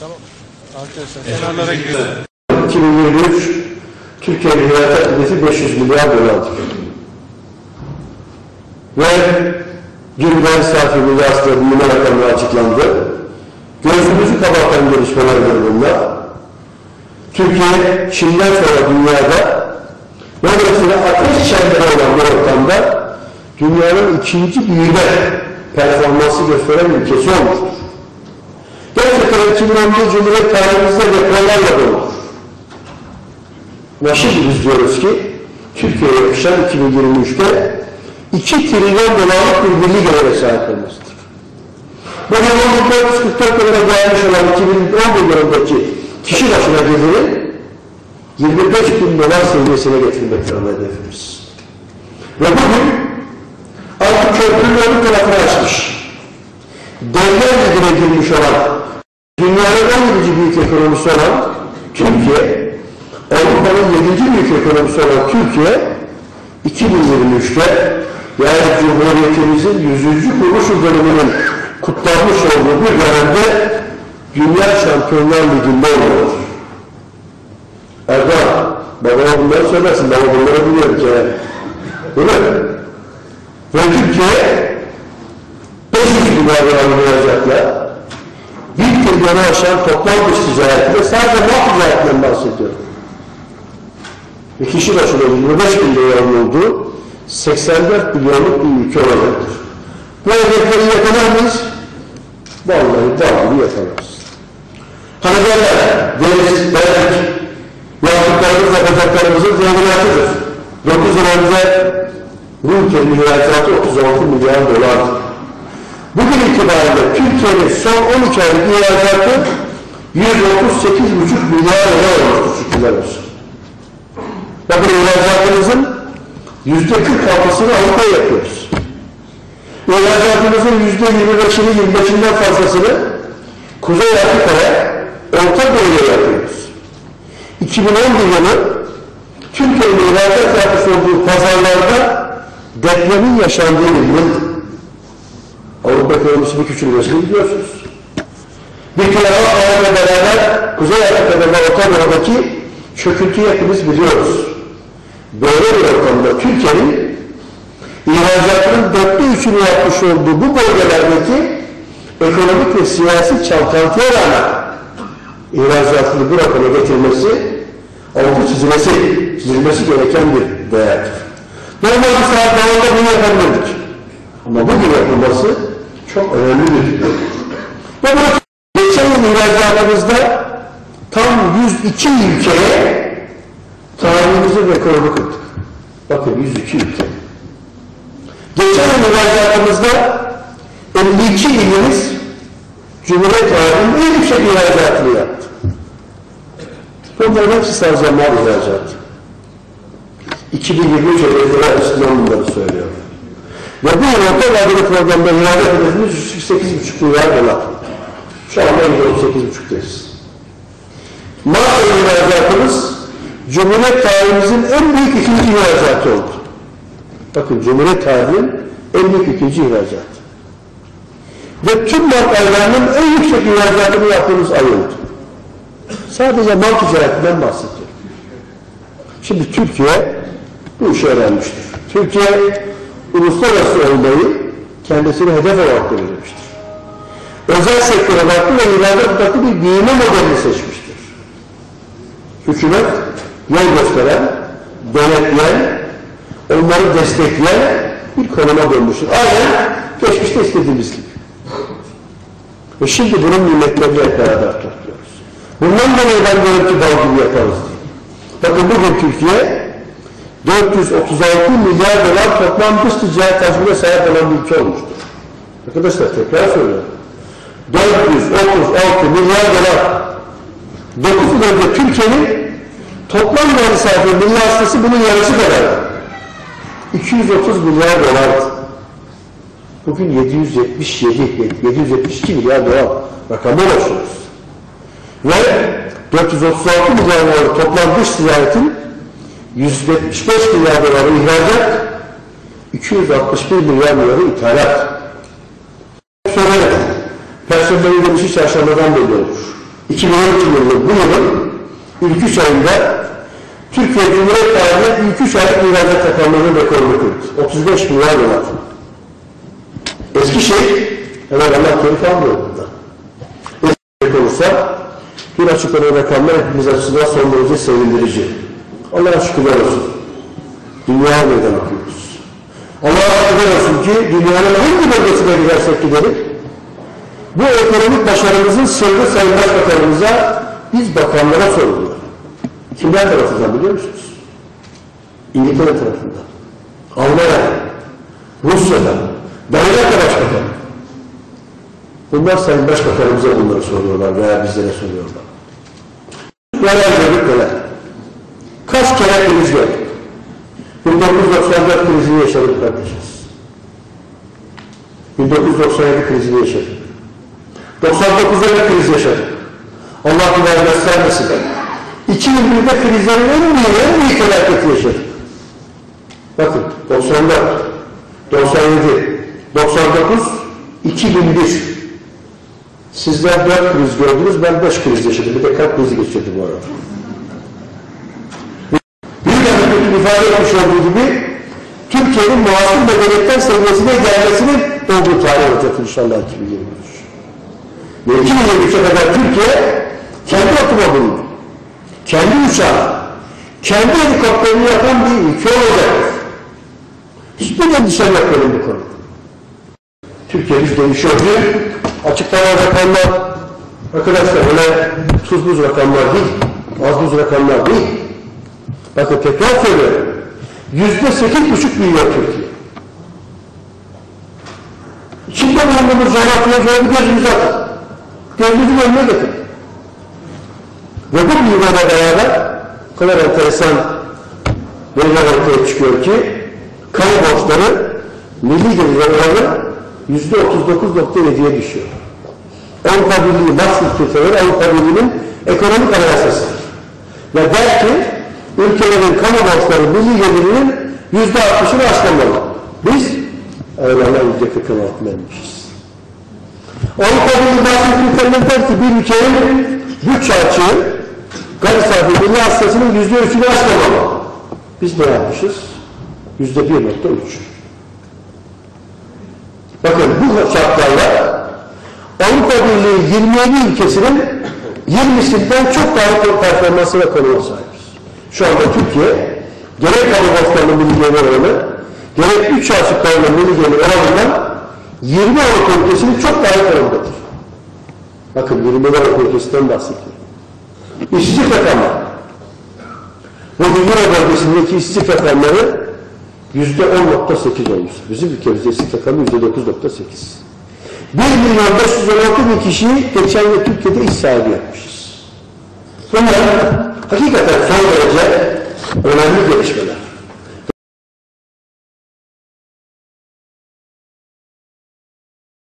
Tamam. Arkadaşlar kenarlara gidelim. 2023 Türkiye'nin ihracat hedesi 500 milyar dolar. Ve dün gayri safi milli büyüme rakamı açıklandı. Gözümüzü kabartan gelişmelerdir bunlar. Türkiye, Çin'den sonra dünyada dolayısıyla ateş çemberi olan bir ortamda dünyanın ikinci büyüme performansı gösteren ülkesi olmuştur. 2011 Cumhuriyet tarihimizde depremlerle doludur. Şimdi biz diyoruz ki Türkiye'ye yakışan 2023'te 2 trilyon dolarlık bir milli gelire sahip olmasıdır. Bugün 1444 yılına gelmiş olan 2011 yılındaki kişi başına geliri 25 bin dolar seviyesine getirmektir ana hedefimiz. Ve bugün artık köprünün öbür tarafını açmış. Devler ligine girmiş olan dünyanın 17. büyük ekonomisi olan Türkiye, Avrupa'nın 7. büyük ekonomisi olan Türkiye, 2023'te yani Cumhuriyetimizin 100. kuruluş döneminin kutlanmış olduğu bir dönemde Dünya Şampiyonlar Ligi'nde olmalıdır. Erdoğan, babama bunları söylersin, baba bunları biliyorum ki. Değil mi? Ve Türkiye 500 milyar. Bir trilyonu aşan toplam dış ticaretinde sadece mal ticaretinden bahsediyorum. Ve kişi başına 25 bin dolar olduğu 84 milyonluk bir ülke olacaktır. Bu hedefleri yakalar mıyız? Vallahi devamlı yakalarız. Hani derler, deniz, verdik, yaptıklarımız, yapacaklarımızın zeyniyatıdır. 9 yıl önce bu ülkenin ihracatı 36 milyar dolardır. Bugün itibariyle Türkiye'nin son 12 aylık ihracatı 138,5 milyar dolar olmuştur olsun. Bakın ihracatımızın yüzde 46'sını Avrupa'ya yapıyoruz. İhracatımızın yüzde 25'ini 25'inden fazlasını Kuzey Afrika'ya, Orta Doğu'ya yapıyoruz. 2011 yılı Türkiye'nin ihracat yapmış olduğu pazarlarda depremin yaşandığı bir yıldı. Avrupa ekonomisinin küçülmesini biliyorsunuz. Bir kere Avrupa'yla beraber Kuzey Afrika'da ve Orta Doğu'daki çöküntü hepimiz biliyoruz. Böyle bir ortamda Türkiye'nin ihracatının dörtte üçünü yapmış olduğu bu bölgelerdeki ekonomik ve siyasi çalkantıya rağmen ihracatını bu rakama getirmesi altı çizilmesi, çizilmesi gereken bir değerdir. Normal bir saat devamında bunu yapabilirdik. Ama bugün yapılması çok önemli bir durum. Ve bunu geçen yıl ihracatımızda tam 102 ülkeye tarihimizin rekorunu kırdık. Bakın 102 ülke. Geçen yıl ihracatımızda 52 ilimiz Cumhuriyet tarihinin en yüksek ihracatını yaptı. Bunların hepsi sadece mal ihracatı. 2023 hedefler açısından bunları söylüyorum. Ve bu orta vadeli programda ihracat hedefimiz 108,5 milyar dolar. Şu anda 138,5'tayız. Mal ihracatımız Cumhuriyet tarihimizin en büyük ikinci ihracatı oldu. Bakın Cumhuriyet tarihinin en büyük ikinci ihracatı. Ve tüm markalarının en yüksek ihracatını yaptığımız ay oldu. Sadece mal ticaretinden bahsediyorum. Şimdi Türkiye bu işi öğrenmiştir. Türkiye uluslararası olmayı kendisine hedef olarak belirlemiştir. Özel sektöre baklı ve ihracat baklı bir büyüme modelini seçmiştir. Hükümet yol gösteren, denetleyen, onları destekleyen bir konuma dönmüştür. Aynen geçmişte istediğimiz gibi. Ve şimdi bunun nimetlerini hep beraber topluyoruz. Bundan dolayı ben diyorum ki bal gibi yaparız diye. Bakın bugün Türkiye 436 milyar dolar toplam dış ticaret hacmine sahip olan bir ülke olmuştur. Arkadaşlar tekrar söylüyorum. 436 milyar dolar. 9 yıl önce Türkiye'nin toplam değeri sahibi milli hastası bunun yarısı kadar. 230 milyar dolardı. Bugün 777, 772 milyar dolar rakamı ulaşıyoruz. Ve 436 milyar dolar toplam dış ticaretin 175 milyar doları ihracat, 261 milyar doları ithalat. Sonra personel ödemişi çarşambadan belli olur. 2012 yılı bu yılın ilk üç ayında Türkiye Cumhuriyet tarihinde ilk üç aylık ihracat rakamlarının rekorunu kırdı. 35 milyar dolar. Eskişehir, hemen Allah keyif almıyor burada. Eskişehir olursa bir açıklanan rakamlar hepimiz açısından son derece sevindirici. Allah'a şükürler olsun. Dünyaya meydan okuyoruz. Allah'a şükürler olsun ki dünyanın hangi bölgesine gidersek gidelim, bu ekonomik başarımızın sırrı Sayın Başbakanımıza biz bakanlara soruluyor. Kimler tarafından biliyor musunuz? İngiltere tarafından, Almanya'dan, Rusya'dan, Danimarka Başbakanı. Bunlar Sayın Başbakanımıza bunları soruyorlar veya bizlere soruyorlar. Neler gördük neler? Kaç kere kriz gördük? 1994 krizini yaşadık kardeşiz. 1997 krizini yaşadık. 99'da bir kriz yaşadık. Allah bir göstermesin. 2001'de krizlerin en büyük, en büyük felaketi yaşadık. Bakın 94, 97, 99, 2001. Sizler 4 kriz gördünüz, ben 5 kriz yaşadım. Bir de kalp krizi geçirdim bu arada. Hükümetin ifade etmiş olduğu gibi Türkiye'nin muasır medeniyetten seviyesine gelmesinin olduğu tarih olacak inşallah 2023. Ve 2023'e kadar Türkiye kendi otomobilini, kendi uçağı, kendi helikopterini yapan bir ülke olacaktır. Hiçbir endişem yok benim bu konuda. Türkiye'miz değişiyor. Bir açıklanan rakamlar, arkadaşlar öyle tuz buz rakamlar değil, az buz rakamlar değil. Bakın tekrar söylüyorum. Yüzde sekiz buçuk milyon Türkiye. İçinde bulunduğumuz bir gözümüzü atın. Gözümüzün önüne getirin. Ve bu bilgilerle beraber o kadar enteresan veriler ortaya çıkıyor ki kamu borçları milli gelirler oranı yüzde 39.7'ye düşüyor. Avrupa Birliği Maastricht kriterleri Avrupa Birliği'nin ekonomik anayasasıdır. Ve der ülkelerin kamu borçları milli gelirinin yüzde altmışını aşmamalı. Biz öyle yüzde kırkın altına inmişiz. Avrupa Birliği Maastricht kriterleri der ki bir ülkenin bütçe açığı gayri safi milli hastasının yüzde üçünü aşmamalı. Biz ne yapmışız? Yüzde bir nokta üç. Bakın bu şartlarla Avrupa Birliği 27 ülkesinin 20'sinden çok daha performansı ve konuma sahibiz. Şu anda Türkiye gerek borçlarının milli gelir oranı, gerek 3 aşıklarının milli gelir oranından 20 Avrupa ülkesinin çok daha iyi konumundadır. Bakın 20 Avrupa ülkesinden bahsediyorum. İşsizlik rakamları. Bu Euro bölgesindeki işsizlik rakamları yüzde 10.8 olmuş. Bizim ülkemizde işsizlik rakamı yüzde 9.8. 1 milyon 516 bin kişiyi geçen yıl Türkiye'de iş sahibi yapmışız. Bunlar hakikaten son derece önemli gelişmeler.